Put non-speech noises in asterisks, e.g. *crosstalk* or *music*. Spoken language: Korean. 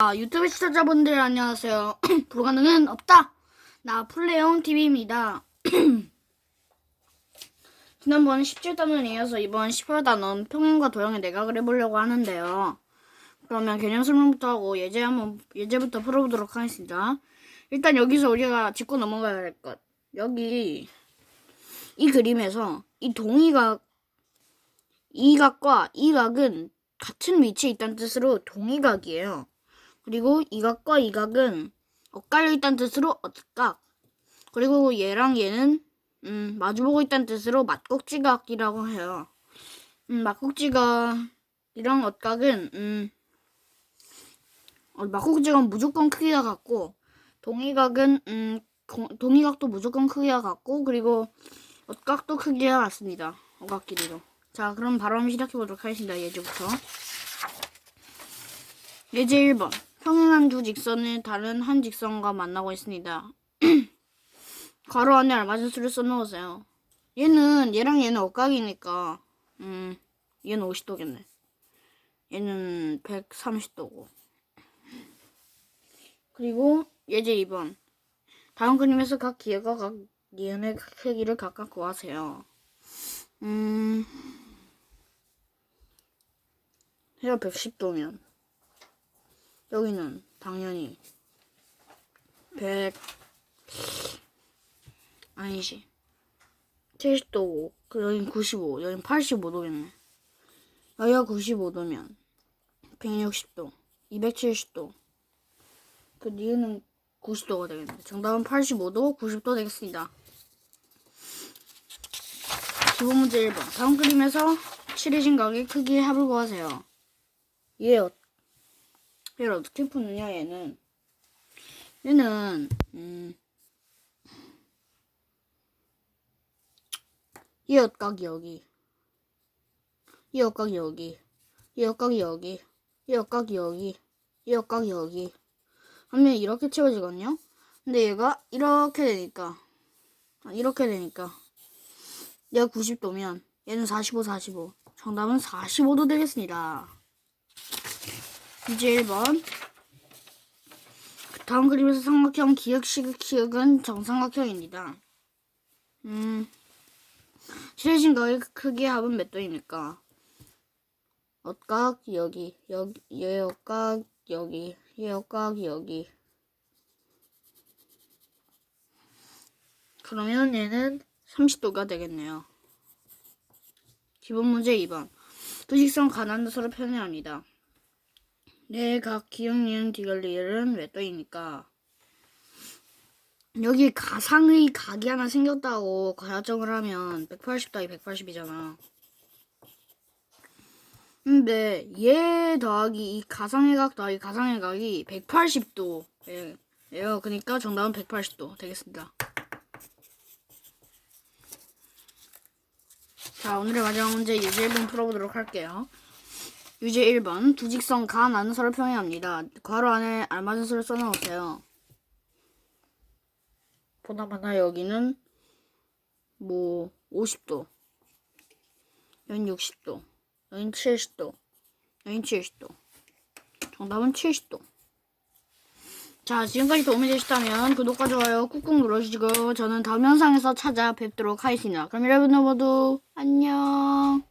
아, 유튜브 시청자분들 안녕하세요. *clears throat* 불가능은 없다. 나 플레용 TV입니다. *clears throat* 지난번 17단원에 이어서 이번 18단원 평행과 도형의 내각을 해보려고 하는데요. 그러면 개념 설명부터 하고 예제 한번 예제부터 풀어보도록 하겠습니다. 일단 여기서 우리가 짚고 넘어가야 할 것. 여기 이 그림에서 이 동의각 이 각과 이 각은 같은 위치에 있다는 뜻으로 동의각이에요. 그리고 이 각과 이 각은 엇갈려 있다는 뜻으로 엇각. 그리고 얘랑 얘는 음, 마주보고 있다는 뜻으로 맞꼭지각이라고 해요. 음, 맞꼭지각이랑 엇각은 음, 어, 맞꼭지각은 무조건 크기가 같고 동의각은 음, 공- 동의각도 무조건 크기가 같고 그리고 엇각도 크기가 같습니다. 엇각끼리도. 자, 그럼 바로 한번 시작해 보도록 하겠습니다. 예제부터. 예제 1번. 평행한 두 직선을 다른 한 직선과 만나고 있습니다. *clears throat* 괄호 안에 알맞은 수를 써놓으세요. 얘는 얘랑 얘는 엇각이니까 음 얘는 50도겠네. 얘는 130도고. 그리고 예제 2번. 다음 그림에서 각 기회가 각 니은의 크기를 각각 구하세요. 음 해가 110도면 여기는 당연히 100 아니지. 70도고 그 여긴 95 여긴 85도겠네. 여기가 95도면 160도 270도. 그 니은은 90도가 되겠네. 정답은 85도 90도 되겠습니다. 기본 문제 1번. 다음 그림에서 칠해진 각의 크기의 합을 구하세요. 얘 어, 얘를 어떻게 푸느냐 얘는. 얘는 음, 이 엇각이 여기. 이 엇각이 여기. 이 엇각이 여기. 이 엇각이 여기. 이 엇각이 여기. 하면 이렇게 채워지거든요? 근데 얘가 이렇게 되니까. 아, 이렇게 되니까. 얘가 90도면 얘는 45 45 정답은 45도 되겠습니다 이제 1번 다음 그림에서 삼각형 기역 시극 키역은 정삼각형입니다. 음, 칠해진 거의 크기 합은 몇 도입니까? 엇각 여기 여기 얘 엇각 여기 얘 엇각 여기 그러면 얘는 30도가 되겠네요. 기본 문제 2번 두 직선 가난도서로 표현합니다. 네, 각 기억, 니은, 디귿 리을은 몇 도입니까? 여기 가상의 각이 하나 생겼다고 가정을 하면 180 더하기 180이잖아. 근데 얘 더하기 이 가상의 각 더하기 가상의 각이 180도. 예, 예요. 그러니까 정답은 180도 되겠습니다. 자, 오늘의 마지막 문제 1번 풀어보도록 할게요. 유제 1번 두 직선 가 나눈서를 평행합니다. 괄호 안에 알맞은 수를 써놓으세요. 보나마나 여기는 뭐 50도, 여긴 60도, 여긴 70도, 여긴 70도. 정답은 70도. 자, 지금까지 도움이 되셨다면 구독과 좋아요 꾹꾹 눌러주시고 저는 다음 영상에서 찾아뵙도록 하겠습니다. 그럼 여러분들 모두 안녕.